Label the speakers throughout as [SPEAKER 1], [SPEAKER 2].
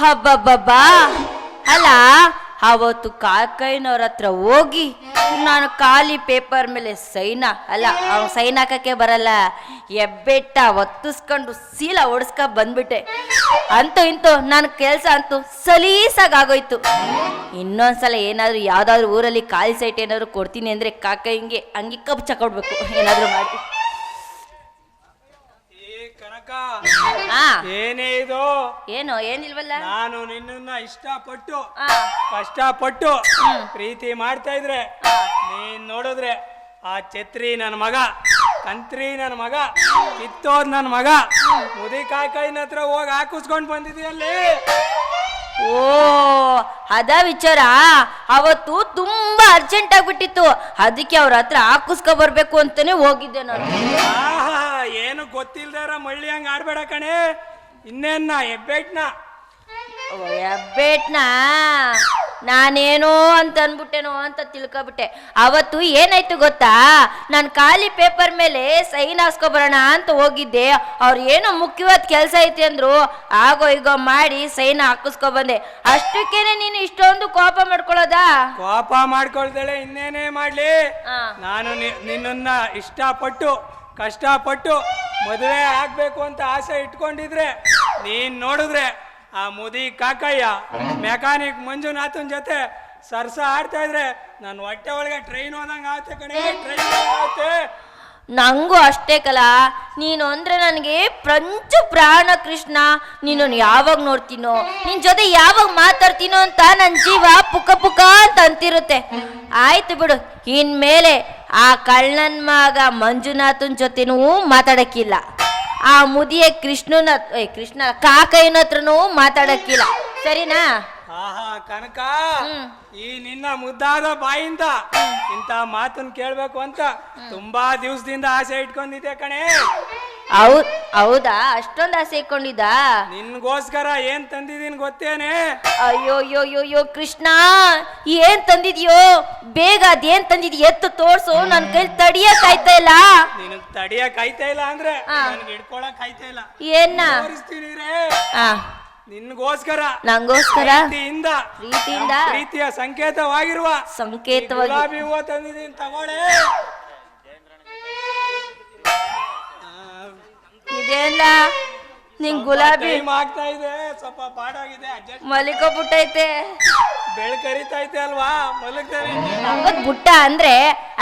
[SPEAKER 1] ಹಬ್ಬಬ್ಬಬ್ಬಾ. ಅಲ್ಲ ಅವತ್ತು ಕಾಕೈನವ್ರ ಹತ್ರ ಹೋಗಿ ನಾನು ಖಾಲಿ ಪೇಪರ್ ಮೇಲೆ ಸೈನ, ಅಲ್ಲ, ಅವ್ ಸೈನ್ ಹಾಕಕ್ಕೆ ಬರಲ್ಲ. ಎಬ್ಬೆಟ್ಟ ಒತ್ತಿಸ್ಕೊಂಡು ಸೀಲ ಓಡಿಸ್ಕ ಬಂದ್ಬಿಟ್ಟೆ. ಅಂತೂ ಇಂತೂ ನನ್ನ ಕೆಲಸ ಅಂತೂ ಸಲೀಸಾಗಿ ಆಗೋಯ್ತು ಇನ್ನೊಂದ್ಸಲ ಏನಾದರೂ ಯಾವ್ದಾದ್ರು ಊರಲ್ಲಿ ಖಾಲಿ ಸೈಟ್ ಏನಾದ್ರು ಕೊಡ್ತೀನಿ ಅಂದ್ರೆ ಹಿಂಗೆ, ಹಂಗೆ ಕಬ್ಬು ಚಕೊಡ್ಬೇಕು ಏನಾದರೂ ಮಾಡಿ
[SPEAKER 2] ಏನೇ ಇದು?
[SPEAKER 1] ಏನು ಏನಿಲ್ವಲ್ಲ?
[SPEAKER 2] ನಾನು ನಿನ್ನನ್ನ ಇಷ್ಟಪಟ್ಟು
[SPEAKER 1] ಆ,
[SPEAKER 2] ಕಷ್ಟಪಟ್ಟು ಪ್ರೀತಿ ಮಾಡ್ತಾ ಇದ್ರೆ ನೀನ್ ನೋಡಿದ್ರೆ ಆ ಛತ್ರಿ ನನ್ನ ಮಗ ಕಂತ್ರಿ ನನ್ನ ಮಗ ಕಿತ್ತೋದ್ ನನ್ನ ಮಗ ಮುದಿಕಾಯಿ ಕೈನ ಹತ್ರ ಹೋಗಿ ಹಾಕಿಸ್ಕೊಂಡ್ ಬಂದಿದೆಯಲ್ಲಿ?
[SPEAKER 1] ಓ ಅದ ವಿಚಾರ. ಅವತ್ತು ತುಂಬಾ ಅರ್ಜೆಂಟ್ ಆಗ್ಬಿಟ್ಟಿತ್ತು. ಅದಕ್ಕೆ ಅವ್ರ ಹತ್ರ ಹಾಕಿಸ್ಕೊ ಬರ್ಬೇಕು ಅಂತಾನೆ ಹೋಗಿದ್ದೆ ನಾನು.
[SPEAKER 2] ಆಹಾ. ಏನು ಗೊತ್ತಿಲ್ದಾರ ಮಳ್ಳಿ ಹಂಗ ಆಡ್ಬೇಡ ಕಣೆ. ಇನ್ನೇನ್ನ ಹೆಬ್ಬೆಟ್ನ?
[SPEAKER 1] ಹೆಬ್ಬೆಟ್ನ? ನಾನೇನೋ ಅಂತ ಅನ್ಬಿಟ್ಟೆನೋ ಅಂತ ತಿಳ್ಕೊಬಿಟ್ಟೆ. ಅವತ್ತು ಏನಾಯ್ತು ಗೊತ್ತಾ? ನಾನು ಖಾಲಿ ಪೇಪರ್ ಮೇಲೆ ಸೈನ್ ಹಾಸ್ಕೊಬರೋಣ ಅಂತ ಹೋಗಿದ್ದೆ. ಅವ್ರು ಏನೋ ಮುಖ್ಯವಾದ ಕೆಲಸ ಐತಿ ಅಂದ್ರು. ಆಗೋ ಈಗ ಮಾಡಿ ಸೈನ್ ಹಾಕಿಸ್ಕೊ ಬಂದೆ ಅಷ್ಟಕ್ಕೇನೆ ನೀನು ಇಷ್ಟೊಂದು ಕೋಪ ಮಾಡ್ಕೊಳ್ಳೋದಾ?
[SPEAKER 2] ಕೋಪ ಮಾಡ್ಕೊಳ್ತಾಳೆ ಇನ್ನೇನೇ ಮಾಡ್ಲಿ. ನಾನು ನಿನ್ನ ನಿನ್ನನ್ನ ಇಷ್ಟಪಟ್ಟು ಕಷ್ಟಪಟ್ಟು ಮದುವೆ ಆಗ್ಬೇಕು ಅಂತ ಆಸೆ ಇಟ್ಕೊಂಡಿದ್ರೆ, ನೀನ್ ನೋಡಿದ್ರೆ ಆ ಮುದಿ ಕಾಕಯ್ಯ, ಮೆಕ್ಯಾನಿಕ್ ಮಂಜುನಾಥನ್ ಜೊತೆ ಸರ್ಸ ಆಡ್ತಾ ಇದ್ರೆ ನನ್ನ ಹೊಟ್ಟೆ ಒಳಗೆ ಟ್ರೈನ್ ಹೋದಂಗ ಆಗುತ್ತೆ ಕಣೆ ಟ್ರೈನ್ ಆಗುತ್ತೆ.
[SPEAKER 1] ನಂಗೂ ಅಷ್ಟೇ ಕಲ. ನೀನು ಅಂದ್ರೆ ನನಗೆ ಪ್ರಂಚು ಪ್ರಾಣ ಕೃಷ್ಣ. ನೀನು ಯಾವಾಗ ನೋಡ್ತೀನೋ, ನಿನ್ ಜೊತೆ ಯಾವಾಗ ಮಾತಾಡ್ತೀನೋ ಅಂತ ನನ್ನ ಜೀವ ಪುಕ ಪುಕ ಅಂತ ಅಂತಿರುತ್ತೆ. ಆಯ್ತು ಬಿಡು, ಇನ್ಮೇಲೆ ಆ ಕಳ್ಳನ್ ಮಗ ಮಂಜುನಾಥನ್ ಜೊತೆನೂ ಮಾತಾಡಕ್ಕಿಲ್ಲ. ಆ ಮುದಿಯ ಕೃಷ್ಣನ ಏ ಕೃಷ್ಣ ಕಾಕಯ್ಯನ ಹತ್ರನೂ ಮಾತಾಡಕ್ಕಿಲ್ಲ. ಸರಿನಾ?
[SPEAKER 2] ಆಹಾ ಕನಕ. ಈ ನಿನ್ನ ಮುದ್ದಾದ ಬಾಯಿಂದ ಇಂತ ಮಾತನ್ನ ಕೇಳ್ಬೇಕು ಅಂತ ತುಂಬಾ ದಿವಸದಿಂದ ಆಸೆ ಇಟ್ಕೊಂಡಿದ್ದೆ ಕಣೆ.
[SPEAKER 1] ಹೌದ್ ಹೌದಾ? ಅಷ್ಟೊಂದು ಆಸೆ ಇಟ್ಕೊಂಡಿದ್ದ?
[SPEAKER 2] ನಿನ್ಗೋಸ್ಕರ ಏನ್ ತಂದಿದೀನಿ ಗೊತ್ತೇನೆ?
[SPEAKER 1] ಅಯ್ಯೋ ಅಯ್ಯೋ ಅಯ್ಯೋ ಅಯ್ಯೋ ಕೃಷ್ಣ ಏನ್ ತಂದಿದ್ಯೋ? ಬೇಗ ಅದೇನ್ ತಂದಿದ್ಯ ಎತ್ತು ತೋರ್ಸು ನನ್ ಕೈಲಿ ತಡಿಯಕ್ ಆಯ್ತಾ ಇಲ್ಲ?
[SPEAKER 2] ನಿನಗ್ ತಡಿಯಕ್ ಆಯ್ತಾ ಇಲ್ಲ ಅಂದ್ರೆ
[SPEAKER 1] ಆ.
[SPEAKER 2] ನನ್ಗೆ ಹಿಡ್ಕೊಳಕ್ ಆಯ್ತಾ ಇಲ್ಲ.
[SPEAKER 1] ಏನ್ನ?
[SPEAKER 2] ತೋರಿಸ್ತೀನಿ ರೇ.
[SPEAKER 1] ಆ.
[SPEAKER 2] ನಿನ್ಗೋಸ್ಕರ.
[SPEAKER 1] ನಂಗೋಸ್ಕರ?
[SPEAKER 2] ಪ್ರೀತಿಯಿಂದ.
[SPEAKER 1] ಪ್ರೀತಿಯಿಂದ?
[SPEAKER 2] ನಮ್ ಪ್ರೀತಿಯ ಸಂಕೇತವಾಗಿರುವ ಈ
[SPEAKER 1] ಸಂಕೇತವಾಗಿ
[SPEAKER 2] ಗುಲಾಬಿ ಹೂವ ತಗೊಳ್ಳೆ.
[SPEAKER 1] ಇದೆಲ್ಲ ನಿಂಗ್ ಗುಲಾಬಿ
[SPEAKER 2] ಟೈಮ್ ಆಗ್ತಾ ಇದೆ ಸ್ವಲ್ಪ ಬಾಡಾಗಿದೆ ಅಡ್ಜಸ್ಟ್
[SPEAKER 1] ಬೆಳೆ
[SPEAKER 2] ಕರಿತೈತೆ ಅಲ್ವಾ? ಮಲಗ್ತಾರೆ
[SPEAKER 1] ಹಂಗದ್ ಬುಟ್ಟ ಅಂದ್ರೆ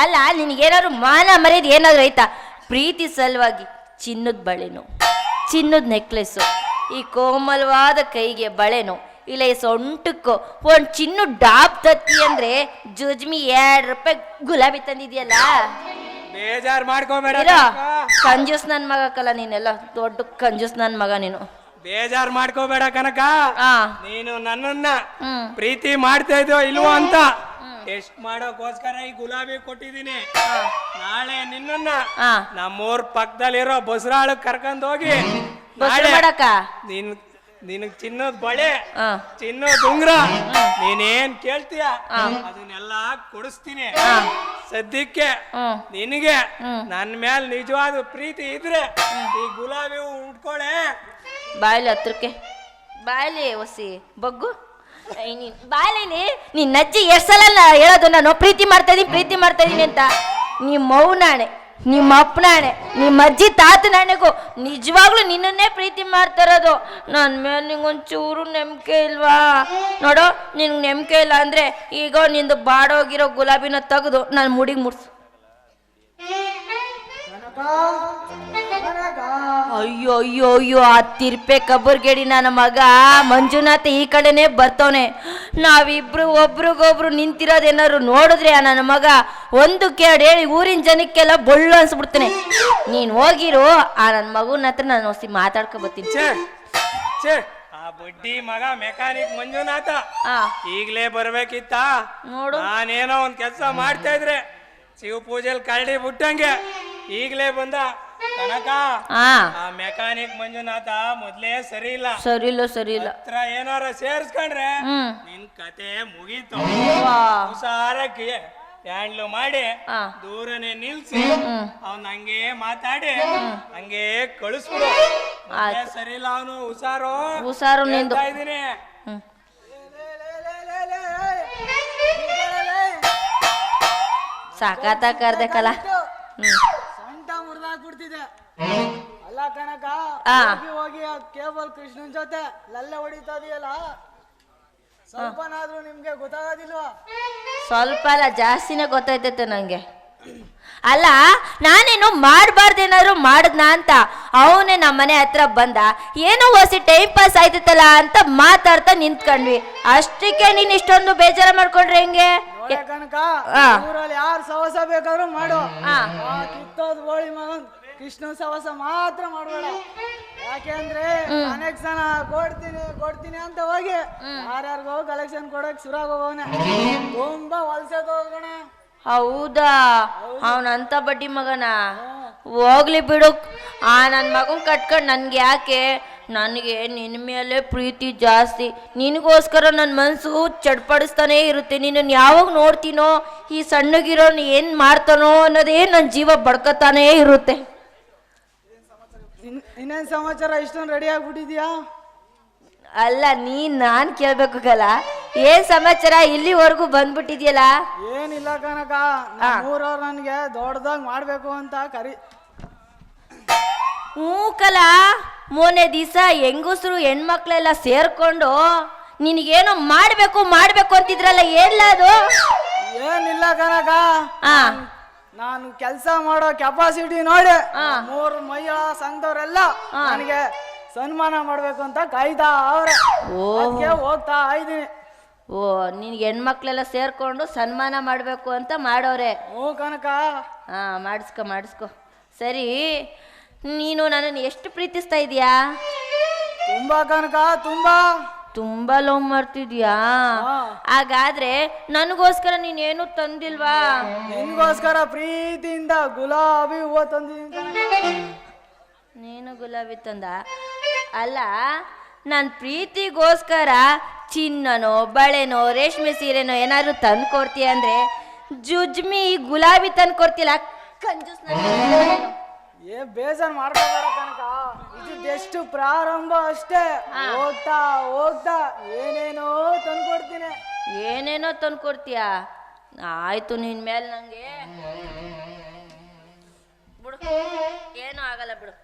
[SPEAKER 1] ಅಲ್ಲ ನಿನ್ಗೇನಾದ್ರು ಮಾನ ಮರ್ಯಾದೆ ಏನಾದ್ರು ಐತಾ? ಪ್ರೀತಿ ಸಲುವಾಗಿ ಚಿನ್ನದ ಬಳೆನು ಚಿನ್ನದ ನೆಕ್ಲೆಸ್ಸು ಈ ಕೋಮಲವಾದ ಕೈಗೆ ಬಳೆನು ಇಲ್ಲ ಈ ಸೊಂಟಕ್ಕೋ ಒಂದ್ ಚಿನ್ನ ಡಾಬ್ ತತ್ತಿ ಅಂದ್ರೆ ಜುಜ್ಮಿ ಎರಡು ರೂಪಾಯಿ ಗುಲಾಬಿ ತಂದಿದ್ಯಲ್ಲ?
[SPEAKER 2] ಬೇಜಾರ್ ಮಾಡ್ಕೋಬೇಡ
[SPEAKER 1] ಇರೋ. ಕಂಜೂಸ್ ನನ್ ಮಗ ಕಲ ನೀನೆಲ್ಲ ದೊಡ್ಡ ಕಂಜೂಸ್ ನನ್ ಮಗ ನೀನು.
[SPEAKER 2] ಬೇಜಾರ್ ಮಾಡ್ಕೋಬೇಡ ಕನಕ.
[SPEAKER 1] ಆ.
[SPEAKER 2] ನೀನು ನನ್ನನ್ನ
[SPEAKER 1] ಹ್ಮ್.
[SPEAKER 2] ಪ್ರೀತಿ ಮಾಡ್ತಾ ಇದೋ ಇಲ್ವೋ ಅಂತ ಟೆಸ್ಟ್ ಮಾಡೋಕೋಸ್ಕರ ಈ ಗುಲಾಬಿ ಕೊಟ್ಟಿದ್ದೀನಿ. ನಾಳೆ ನಿನ್ನನ್ನ
[SPEAKER 1] ಆ.
[SPEAKER 2] ನಮ್ಮೂರ್ ಪಕ್ಕದಲ್ಲಿರೋ ಬಸರಾಳು ಕರ್ಕೊಂಡ್ ಹೋಗಿ ನಾಳೆ
[SPEAKER 1] ಮಾಡಕ್ಕ?
[SPEAKER 2] ನಿನ್ ನಿನಗ್ ಚಿನ್ನದ ಬಳೆ
[SPEAKER 1] ಆ.
[SPEAKER 2] ಚಿನ್ನದ ಉಂಗ್ರ ನೀನೇನ್ ಕೇಳ್ತೀಯ? ಅದನ್ನೆಲ್ಲ ಕೊಡಿಸ್ತೀನಿ. ಸದ್ಯಕ್ಕೆ
[SPEAKER 1] ಹ್ಮ್
[SPEAKER 2] ನಿನಗೆ
[SPEAKER 1] ನನ್ನ
[SPEAKER 2] ನನ್ ಮೇಲ್ ನಿಜವಾದ ಪ್ರೀತಿ ಇದ್ರೆ ಈ ಗುಲಾಬಿ ಹೂ ಉಟ್ಕೊಳೆ.
[SPEAKER 1] ಬಾಯ್ಲಿ ಹತ್ರಕ್ಕೆ. ಬಾಯ್ಲಿ ಒಸಿ ಬಗ್ಗು. ಐ ನೀನ್ ನಜ್ಜಿ ನಿನ್ನ ಅಜ್ಜಿ ಎಷ್ಟು ಸಲ ನಾ ಹೇಳೋದು ನಾನು? ಪ್ರೀತಿ ಮಾಡ್ತಾ ಇದೀನಿ ಪ್ರೀತಿ ಮಾಡ್ತಾ ಇದೀನಿ ಅಂತ. ನೀ ಮೌನಾಣೆ. ನಿಮ್ಮ ಅಪ್ಪನಾಣೆ ನಿಮ್ಮ ಅಜ್ಜಿ ತಾತನಾಣೆಗೂ ನಿಜವಾಗ್ಲೂ ನಿನ್ನನ್ನೇ ಪ್ರೀತಿ ಮಾಡ್ತಾ ಇರೋದು. ನನ್ನ ಮೇಲೆ ನಿಂಗೊಂಚೂರು ನಂಬಿಕೆ ಇಲ್ವಾ? ನೋಡೋ, ನಿನ್ಗೆ ನಂಬಿಕೆ ಇಲ್ಲ ಅಂದ್ರೆ ಈಗ ನಿಂದು ಬಾಡೋಗಿರೋ ಗುಲಾಬಿನ ತೆಗೆದು ನಾನು ಮುಡಿಗೆ ಮುಡ್ಸು. ಅಯ್ಯೋ ಅಯ್ಯೋ ಅಯ್ಯೋ ಆ ತಿರ್ಪೆ ಕಬ್ಬರ್ಗೇಡಿ ನನ್ನ ಮಗ. ಮಂಜುನಾಥ ಈ ಕಡೆನೆ ಬರ್ತವನೆ. ನಾವಿಬ್ರು ಒಬ್ರಿಗೊಬ್ರು ನಿಂತಿರೋದೇನಾದ್ರು ನೋಡಿದ್ರೆ ಆ ನನ್ನ ಮಗ ಒಂದು ಕೇಳಿ ಹೇಳಿ ಊರಿನ ಜನಕ್ಕೆಲ್ಲ ಬೊಳ್ಳು ಅನ್ಸ್ಬಿಡ್ತಾನೆ. ನೀನ್ ಹೋಗಿರು ಆ ನನ್ನ ಮಗುನ ಹತ್ರ ನಾನು ಹೊಸಿ ಮಾತಾಡ್ಕೊ ಬರ್ತೀನಿ.
[SPEAKER 2] ಛೇ ಛೇ. ಆ ಬಡ್ಡಿ ಮಗ ಮೆಕ್ಯಾನಿಕ್ ಮಂಜುನಾಥ.
[SPEAKER 1] ಆ.
[SPEAKER 2] ಈಗ್ಲೇ ಬರ್ಬೇಕಿತ್ತ?
[SPEAKER 1] ನೋಡು.
[SPEAKER 2] ನಾನೇನೋ ಒಂದ್ ಕೆಲ್ಸ ಮಾಡ್ತಾ ಇದ್ರೆ ಶಿವ ಪೂಜೆಲ್ ಕರಡಿ ಬಿಟ್ಟಂಗೆ ಈಗ್ಲೇ ಬಂದ. ಕನಕ.
[SPEAKER 1] ಆ.
[SPEAKER 2] ಆ ಮೆಕ್ಯಾನಿಕ್ ಮಂಜುನಾಥ ಮೊದ್ಲೇ ಸರಿ ಇಲ್ಲ
[SPEAKER 1] ಸರಿ ಇಲ್ಲ ಸರಿ ಇಲ್ಲ
[SPEAKER 2] ಹತ್ರ ಏನಾರ ಸೇರ್ಸ್ಕೊಂಡ್ರೆ
[SPEAKER 1] ಹ್ಮ್.
[SPEAKER 2] ನಿನ್ ಕತೆ ಮುಗೀತು.
[SPEAKER 1] ವಾ.
[SPEAKER 2] ಹುಷಾರಕ್ಕೆ ಹ್ಯಾಂಡ್ಲು ಮಾಡಿ
[SPEAKER 1] ದೂರನೆ
[SPEAKER 2] ದೂರನೇ ನಿಲ್ಸಿ ಅವ್ನ ಹಂಗೆ ಮಾತಾಡಿ ಹಂಗೆ ಕಳಿಸ್ಬಿಡು. ಮತ್ತೆ ಸರಿ ಇಲ್ಲ ಅವನು. ಹುಷಾರು.
[SPEAKER 1] ಹುಷಾರು ನಿಂದು.
[SPEAKER 2] ಹೇಳ್ತಾ ಇದೀನಿ
[SPEAKER 1] ಹ್ಮ್. ಸಾಕಾತ ಹ್ಮ್.
[SPEAKER 3] ಮುರಿದಾಕ್ಬಿಡ್ತಿದೆ ಅಲ್ಲ ಕನಕ
[SPEAKER 1] ಆ.
[SPEAKER 3] ಹೋಗಿ ಹೋಗಿ ಆ ಕೇಬಲ್ ಕೃಷ್ಣನ್ ಜೊತೆ ಲಲ್ಲೆ ಹೊಡಿತಾ ಇದೆಯಲ್ಲ? ಸ್ವಲ್ಪನಾದ್ರೂ ನಿಮ್ಗೆ ಗೊತ್ತಾಗೋದಿಲ್ವಾ?
[SPEAKER 1] ಸ್ವಲ್ಪ ಅಲ್ಲ ಜಾಸ್ತಿನೇ ಗೊತ್ತಾಯ್ತೈತೆ ನಂಗೆ. ಅಲ್ಲ ನಾನೇನು ಮಾಡಬಾರ್ದೇನಾದ್ರು ಮಾಡಿದ್ನ ಅಂತ ಅವನೇ ನಮ್ಮ ಮನೆ ಹತ್ರ ಬಂದ ಏನೋ ಹೊಸಿ ಟೈಮ್ ಪಾಸ್ ಆಯ್ತೈತಲ್ಲ ಅಂತ ಮಾತಾಡ್ತಾ ನಿಂತ್ಕೊಂಡ್ವಿ. ಅಷ್ಟಕ್ಕೆ ನೀನ್ ಇಷ್ಟೊಂದು ಬೇಜಾರ ಮಾಡ್ಕೊಂಡ್ರೆ ಹೆಂಗೆ?
[SPEAKER 3] ನೋಡೆ ಕನಕ
[SPEAKER 1] ಆ.
[SPEAKER 3] ಊರಲ್ಲಿ ಯಾರು ಸವಸ ಬೇಕಾದ್ರೂ ಮಾಡು.
[SPEAKER 1] ಆ.
[SPEAKER 3] ಆ ಕಿತ್ತೋದ್ ಗೋಳಿ ಮಗನ್ ಕೃಷ್ಣ ಸವಾಸ ಮಾತ್ರ ಮಾಡಬೇಡ. ಯಾಕೆಂದ್ರೆ ಕನೆಕ್ಷನ್ ಕೊಡ್ತೀನಿ ಕೊಡ್ತೀನಿ ಅಂತ ಹೋಗಿ ಯಾರ್ಯಾರಿಗೋ ಕಲೆಕ್ಷನ್ ಕೊಡಕ್ ಸುರಾಗೋಗವನೆ ತುಂಬಾ ವಲ್ಸದ ಹೋಗೋಣ
[SPEAKER 1] ಹೌದಾ? ಅವನಂತ ಬಡ್ಡಿ ಮಗನ? ಹೋಗ್ಲಿ ಬಿಡು. ಆ ನನ್ನ ಮಗನ್ ಕಟ್ಕೊಂಡು ನನ್ಗೆ ಯಾಕೆ? ನನಗೆ ನಿನ್ನ ಮೇಲೆ ಪ್ರೀತಿ ಜಾಸ್ತಿ. ನಿನಗೋಸ್ಕರ ನನ್ನ ಮನಸ್ಸು ಚಡ್ಪಡಿಸ್ತಾನೆ ಇರುತ್ತೆ. ನಿನ್ನನ್ನು ಯಾವಾಗ ನೋಡ್ತೀನೋ ಈ ಸಣ್ಣಗಿರೋನು ಏನು ಮಾಡ್ತಾನೋ ಅನ್ನೋದೇ ನನ್ನ ಜೀವ ಬಡ್ಕತಾನೇ ಇರುತ್ತೆ.
[SPEAKER 3] ಇನ್ನೇನ್ ಸಮಾಚಾರ? ಇಷ್ಟೊಂದು ರೆಡಿ ಆಗ್ಬಿಟ್ಟಿದ್ಯಾ?
[SPEAKER 1] ಅಲ್ಲ ನೀನ್ ನಾನು ಕೇಳ್ಬೇಕಲ್ಲ ಏನ್ ಸಮಾಚಾರ? ಇಲ್ಲಿವರೆಗೂ ಬಂದ್ಬಿಟ್ಟಿದ್ಯಲ್ಲ?
[SPEAKER 3] ಏನಿಲ್ಲ ಕನಕ ಊರವ್ರು ನನ್ಗೆ ದೊಡ್ಡದಾಗ್ ಮಾಡ್ಬೇಕು ಅಂತ ಕರಿ
[SPEAKER 1] ಹ್ಞೂ ಕಲ. ಮೊನ್ನೆ ದಿವಸ ಹೆಂಗಸರು ಹೆಣ್ಮಕ್ಳೆಲ್ಲ ಸೇರ್ಕೊಂಡು ನಿನಗೇನೋ ಮಾಡಬೇಕು ಮಾಡಬೇಕು ಅಂತಿದ್ರಲ್ಲ ಏನ್ಲ ಅದು?
[SPEAKER 3] ಏನಿಲ್ಲ ಕನಕ ನಾನು ಕೆಲಸ ಮಾಡೋ ಕೆಪಾಸಿಟಿ ನೋಡಿ ಮೂರು ಮಹಿಳಾ ಸಂಘದವರೆಲ್ಲ ನನಗೆ ಸನ್ಮಾನ ಮಾಡ್ಬೇಕು ಅಂತ ಕಾಯ್ತಾ ಅವ್ರೆ.
[SPEAKER 1] ಓಕೆ
[SPEAKER 3] ಅದಕ್ಕೆ ಹೋಗ್ತಾ ಇದ್ದೀನಿ.
[SPEAKER 1] ಓ ನಿನ್ಗೆ ಹೆಣ್ಮಕ್ಳೆಲ್ಲ ಸೇರ್ಕೊಂಡು ಸನ್ಮಾನ ಮಾಡಬೇಕು ಅಂತ ಮಾಡೋರೆ.
[SPEAKER 3] ಓ ಕನಕ.
[SPEAKER 1] ಹಾ ಮಾಡಿಸ್ಕೊ ಮಾಡಿಸ್ಕೊ. ಸರಿ ನೀನು ನನ್ನನ್ನು ಎಷ್ಟು ಪ್ರೀತಿಸ್ತಾ ಇದೀಯಾ?
[SPEAKER 3] ತುಂಬಾ ಕನಕ ತುಂಬಾ.
[SPEAKER 1] ತುಂಬಾ ಲವ್ ಮಾಡ್ತಿದ್ಯಾ. ಹಾಗಾದ್ರೆ ನನಗೋಸ್ಕರ ನೀನೇನು ತಂದಿಲ್ವಾ?
[SPEAKER 3] ನಿನ್ಗೋಸ್ಕರ ಪ್ರೀತಿಯಿಂದ ಗುಲಾಬಿ ಹೂವ ತಂದಿದ್ದೀನಿ
[SPEAKER 1] ನೀನು ಗುಲಾಬಿ ತಂದ? ಅಲ್ಲ ನನ್ನ ಪ್ರೀತಿಗೋಸ್ಕರ ಚಿನ್ನನೋ ಬಳೆನೋ ರೇಷ್ಮೆ ಸೀರೆನೋ ಏನಾದ್ರು ತಂದು ಕೊಡ್ತೀಯ ಅಂದ್ರೆ ಜುಜ್ಮಿ ಗುಲಾಬಿ ತಂದು ಕೊಡ್ತಿಲ್ಲ ಕಂಜೂಸ್
[SPEAKER 3] ಏ ಬೇಜಾರ್ ಮಾಡ್ಕೋಬೇಡ ಕನಕ. ಇದು ಎಷ್ಟು ಪ್ರಾರಂಭ ಅಷ್ಟೇ. ಹೋಗ್ತಾ ಹೋಗ್ತಾ ಏನೇನೋ ತಂದ್ಕೊಡ್ತೀನಿ.
[SPEAKER 1] ಏನೇನೋ ತಂದು ಕೊಡ್ತೀಯ ಆಯ್ತು ನಿನ್ ಮೇಲೆ ನಂಗೆ. ಬಿಡು. ಏನೂ ಆಗಲ್ಲ ಬಿಡು.